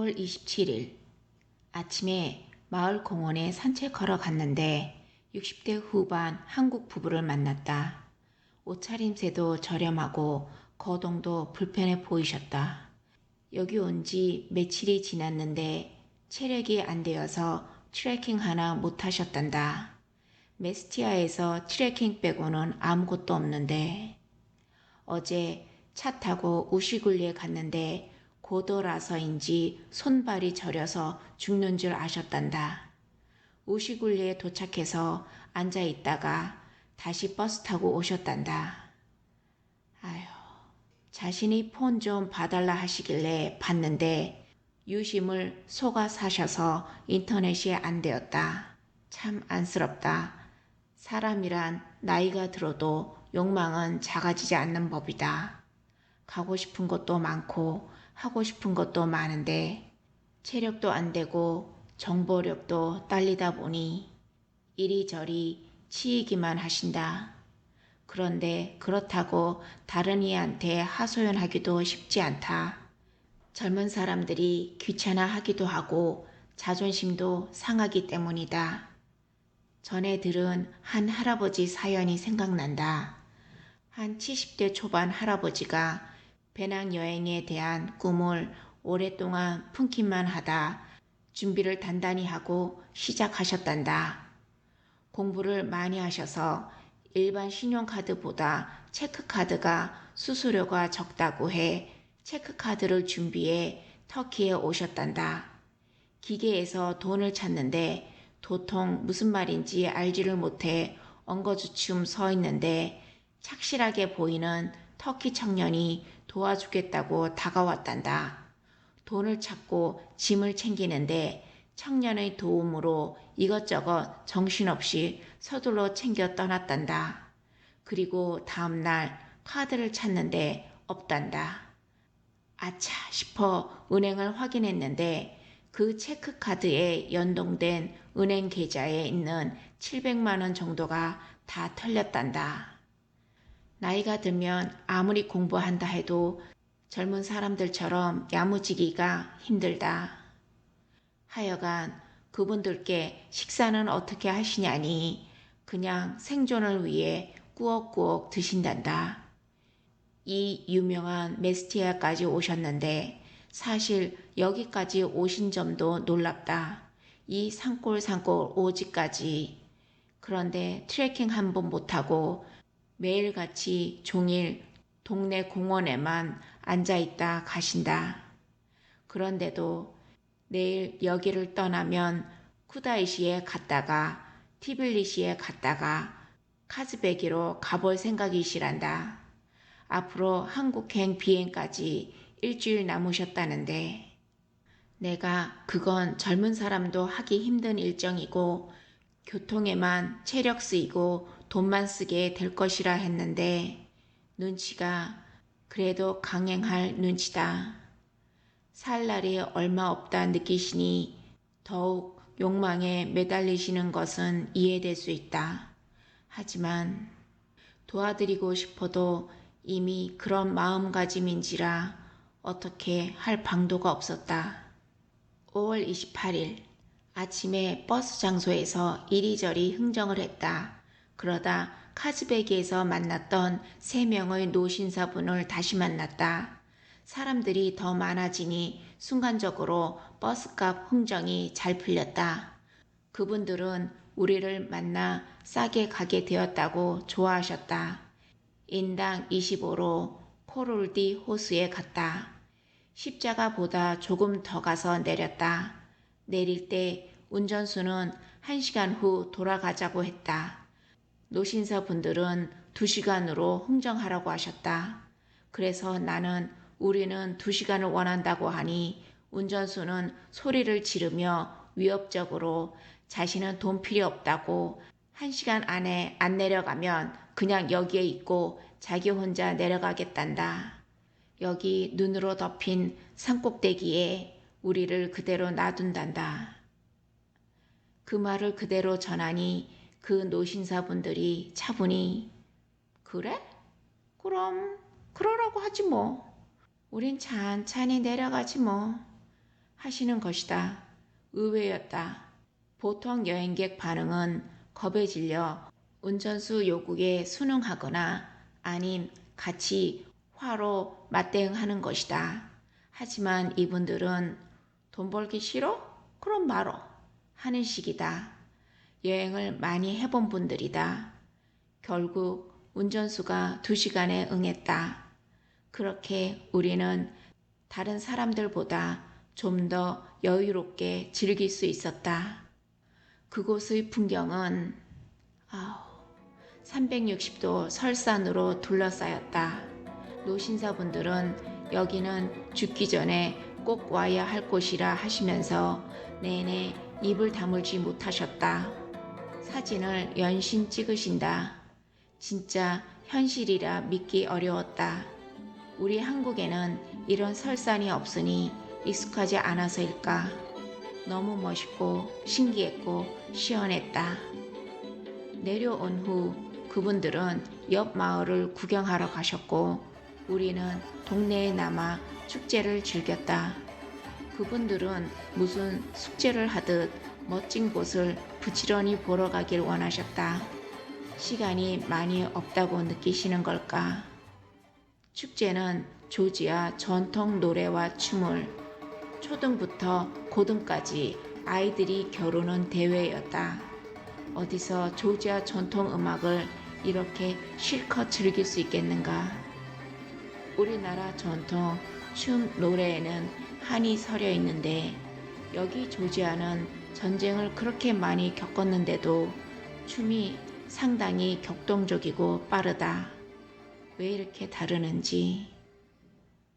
5월 27일 아침에 마을 공원에 산책하러 갔는데 60대 후반 한국 부부를 만났다. 옷차림새도 저렴하고 거동도 불편해 보이셨다. 여기 온 지 며칠이 지났는데 체력이 안 되어서 트레킹 하나 못 하셨단다. 메스티아에서 트레킹 빼고는 아무것도 없는데 어제 차 타고 우시굴리에 갔는데 고도라서인지 손발이 저려서 죽는 줄 아셨단다. 우시굴리에 도착해서 앉아 있다가 다시 버스 타고 오셨단다. 아휴, 자신이 폰 좀 봐달라 하시길래 봤는데 유심을 속아 사셔서 인터넷이 안 되었다. 참 안쓰럽다. 사람이란 나이가 들어도 욕망은 작아지지 않는 법이다. 가고 싶은 것도 많고 하고 싶은 것도 많은데 체력도 안 되고 정보력도 딸리다 보니 이리저리 치이기만 하신다. 그런데 그렇다고 다른 이한테 하소연하기도 쉽지 않다. 젊은 사람들이 귀찮아 하기도 하고 자존심도 상하기 때문이다. 전에 들은 한 할아버지 사연이 생각난다. 한 70대 초반 할아버지가 배낭여행에 대한 꿈을 오랫동안 품기만 하다 준비를 단단히 하고 시작하셨단다. 공부를 많이 하셔서 일반 신용카드보다 체크카드가 수수료가 적다고 해 체크카드를 준비해 터키에 오셨단다. 기계에서 돈을 찾는데 도통 무슨 말인지 알지를 못해 엉거주춤 서 있는데 착실하게 보이는 터키 청년이 도와주겠다고 다가왔단다. 돈을 찾고 짐을 챙기는데 청년의 도움으로 이것저것 정신없이 서둘러 챙겨 떠났단다. 그리고 다음날 카드를 찾는데 없단다. 아차 싶어 은행을 확인했는데 그 체크카드에 연동된 은행 계좌에 있는 700만원 정도가 다 털렸단다. 나이가 들면 아무리 공부한다 해도 젊은 사람들처럼 야무지기가 힘들다. 하여간 그분들께 식사는 어떻게 하시냐니 그냥 생존을 위해 꾸억꾸억 드신단다. 이 유명한 메스티아까지 오셨는데 사실 여기까지 오신 점도 놀랍다. 이 산골산골 오지까지. 그런데 트레킹 한 번 못하고 매일같이 종일 동네 공원에만 앉아있다 가신다. 그런데도 내일 여기를 떠나면 쿠다이시에 갔다가 티빌리시에 갔다가 카즈베기로 가볼 생각이시란다. 앞으로 한국행 비행까지 일주일 남으셨다는데 내가 그건 젊은 사람도 하기 힘든 일정이고 교통에만 체력 쓰이고 돈만 쓰게 될 것이라 했는데 눈치가 그래도 강행할 눈치다. 살 날이 얼마 없다 느끼시니 더욱 욕망에 매달리시는 것은 이해될 수 있다. 하지만 도와드리고 싶어도 이미 그런 마음가짐인지라 어떻게 할 방도가 없었다. 5월 28일 아침에 버스 장소에서 이리저리 흥정을 했다. 그러다 카즈베기에서 만났던 세 명의 노신사분을 다시 만났다. 사람들이 더 많아지니 순간적으로 버스값 흥정이 잘 풀렸다. 그분들은 우리를 만나 싸게 가게 되었다고 좋아하셨다. 인당 25로 코롤디 호수에 갔다. 십자가보다 조금 더 가서 내렸다. 내릴 때 운전수는 1시간 후 돌아가자고 했다. 노신사 분들은 2시간으로 흥정하라고 하셨다. 그래서 나는 우리는 2시간을 원한다고 하니 운전수는 소리를 지르며 위협적으로 자신은 돈 필요 없다고 1시간 안에 안 내려가면 그냥 여기에 있고 자기 혼자 내려가겠단다. 여기 눈으로 덮인 산꼭대기에 우리를 그대로 놔둔단다. 그 말을 그대로 전하니 그 노신사분들이 차분히 그래? 그럼 그러라고 하지 뭐. 우린 찬찬히 내려가지 뭐. 하시는 것이다. 의외였다. 보통 여행객 반응은 겁에 질려 운전수 요구에 순응하거나 아님 같이 화로 맞대응하는 것이다. 하지만 이분들은 돈 벌기 싫어? 그럼 말어. 하는 식이다. 여행을 많이 해본 분들이다. 결국 운전수가 두 시간에 응했다. 그렇게 우리는 다른 사람들보다 좀 더 여유롭게 즐길 수 있었다. 그곳의 풍경은 아우 360도 설산으로 둘러싸였다. 노신사분들은 여기는 죽기 전에 꼭 와야 할 곳이라 하시면서 내내 입을 다물지 못하셨다. 사진을 연신 찍으신다. 진짜 현실이라 믿기 어려웠다. 우리 한국에는 이런 설산이 없으니 익숙하지 않아서일까. 너무 멋있고 신기했고 시원했다. 내려온 후 그분들은 옆 마을을 구경하러 가셨고 우리는 동네에 남아 축제를 즐겼다. 그분들은 무슨 숙제를 하듯 멋진 곳을 부지런히 보러 가길 원하셨다. 시간이 많이 없다고 느끼시는 걸까? 축제는 조지아 전통 노래와 춤을 초등부터 고등까지 아이들이 겨루는 대회였다. 어디서 조지아 전통 음악을 이렇게 실컷 즐길 수 있겠는가? 우리나라 전통 춤 노래에는 한이 서려 있는데 여기 조지아는 전쟁을 그렇게 많이 겪었는데도 춤이 상당히 격동적이고 빠르다. 왜 이렇게 다르는지